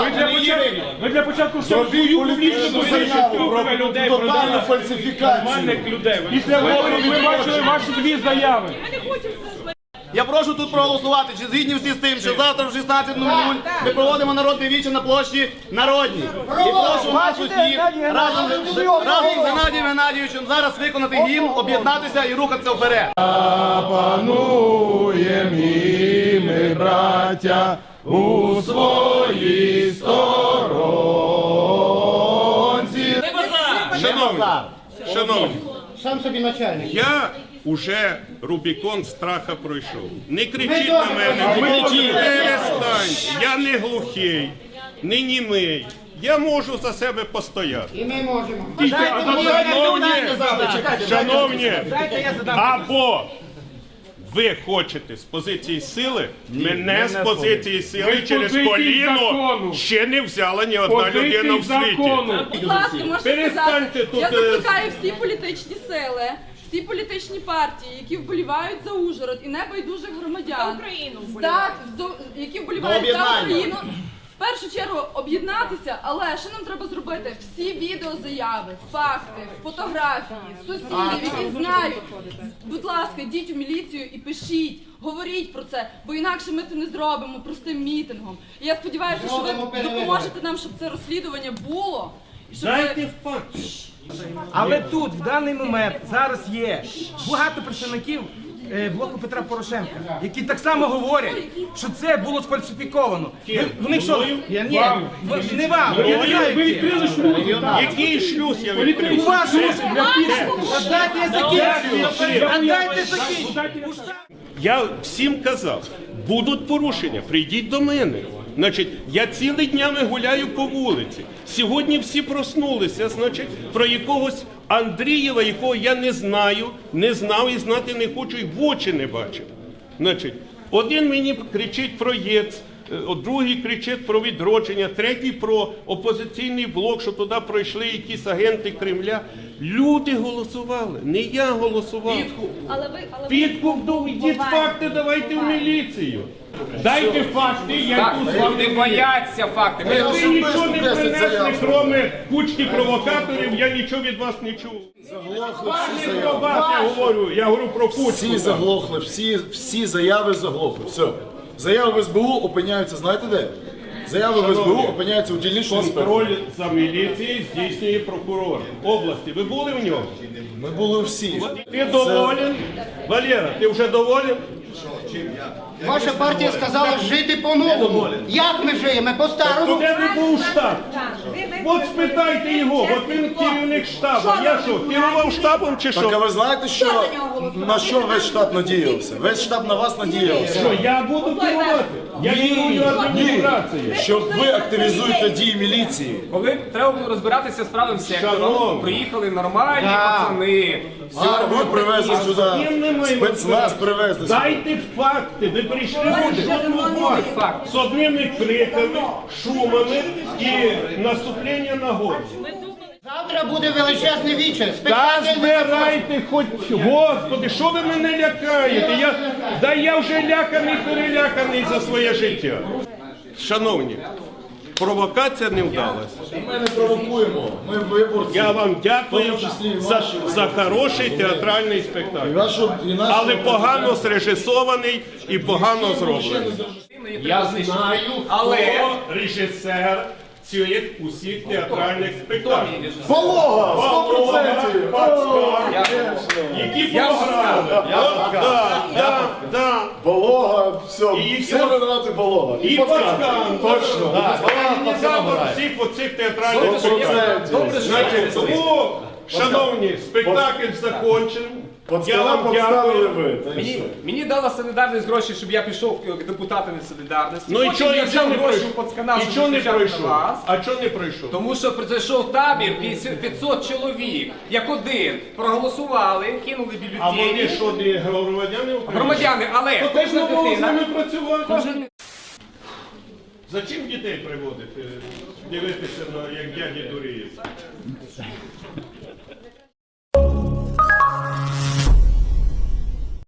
Ви для початку, ви для початку свою публічну позицію про людей продали. фальсифікацію. Нормальних людей. Після виборів ви бачили ваші дві заяви. Я прошу тут проголосувати, чи згідні всі з тим, що завтра в 16.00 ми проводимо народний віче на площі Народній. І прошу вас усіх разом з разом з Геннадієм Геннадійовичем зараз виконати гімн, об'єднатися і рухатися вперед. Пануєм і ми, браття, у своїй сторонці. Шановні, шановні, Сам собі начальник. я уже Рубікон страха пройшов. Не кричіть на мене, перестань. Я не глухий, не німий. Я можу за себе постояти. І ми можемо. Шановні, шановні, або ви хочете з позиції сили, мене з позиції сили Ви через позиції коліно закону. ще не взяла ні одна людина в світі. закону. Будь ласка, можна Перестаньте сказати, тут, я е, закликаю всі політичні сили, всі політичні партії, які вболівають за Ужгород і небайдужих громадян, Україну здат, до- які вболівають за. Україну. В першу чергу об'єднатися, але що нам треба зробити? Всі відеозаяви, факти, фотографії, сусідів, які знають. Будь ласка, йдіть у міліцію і пишіть, говоріть про це, бо інакше ми це не зробимо простим мітингом. І я сподіваюся, що ви допоможете нам, щоб це розслідування було. І щоб ви- Дайте факт. Але тут, в даний момент, зараз є багато представників е, блоку Петра Порошенка, які так само говорять, що це було сфальсифіковано. Ви- Вони що? Я ні, ви- не вам, я не знаю. Ви відкрили шлюз. Який шлюз я У відкрив? вас Отдайте я закінчую. Отдайте закінчую. Я всім казав, будуть порушення, прийдіть до мене. Значить, я цілий днями гуляю по вулиці. Сьогодні всі проснулися, значить, про якогось Андрієва, якого я не знаю, не знав і знати не хочу, і в очі не бачив. Значить, один мені кричить про ЄЦ, другий кричить про відродження, третій про опозиційний блок, що туди пройшли якісь агенти Кремля. Люди голосували, не я голосував. Але ви, але Підкуп, ну, йдіть факти, давайте в міліцію. Дайте факти, я йду з вами. Люди бояться факти. Ви нічого не принесли, кроме кучки провокаторів, я нічого від вас не чув. Не про вас я говорю, я говорю про кучку. Всі заглохли, всі, всі заяви заглохли. Все. Заяви в СБУ опиняються, знаєте де? Заяви в СБУ опиняються у дільничному інспекторі. Контроль за міліцією здійснює прокурор області. Ви були в ньому? Ми були всі. Ти доволен? Валера, ти вже доволен? Ваша партія сказала жити по-новому. Як ми живемо? По-старому? Де не був штаб? От спитайте його, от він керівник штабу. Я що, керував штабом чи Так а що? ви знаєте, що на що весь штаб надіявся? Весь штаб на вас надіявся. Що я буду керувати? Я керую адміністрацією. Щоб ви активізуєте дії міліції. Коли треба було розбиратися з правим сектором, Шановні. приїхали нормальні пацани. Армію привезли сюди, спецназ привезли сюди. Дайте факти, ви прийшли Факт. з одними криками, шумами і наступлення на гору. Завтра буде величезне віче. Та збирайте хоч, господи, що ви мене лякаєте? Я, да я вже ляканий, переляканий за своє життя. Шановні, провокація не вдалася. Ми не провокуємо. Ми виборці. Я вам дякую за, за хороший театральний спектакль. Але погано зрежисований і погано зроблений. Я знаю, Але- режисер цих усіх театральних спектаклів. Полога! 100%! Пацкан, Які програми. Да, да, да. Полога, все, І все винувати полога. І Пацкан. Точно. Організатор всіх оцих театральних спектаклів. 100%. Значить, тому, шановні, спектакль Я вам подставили дякую. ви. та й Мені, все. мені дала солідарність гроші, щоб я пішов як депутатом від солідарності. Ну і Потім чого я і взяв не гроші у пройшов? пацкана, І щоб чого не на вас. А чого не пройшов? Тому що прийшов табір 50 500 чоловік, як один, проголосували, кинули А вони бюлетені. що, не громадяни України? Громадяни, але То теж не кожна було з ними дитина. працювати. Кожен Зачем дітей приводити? Дивитися, на, як дяді дуріють?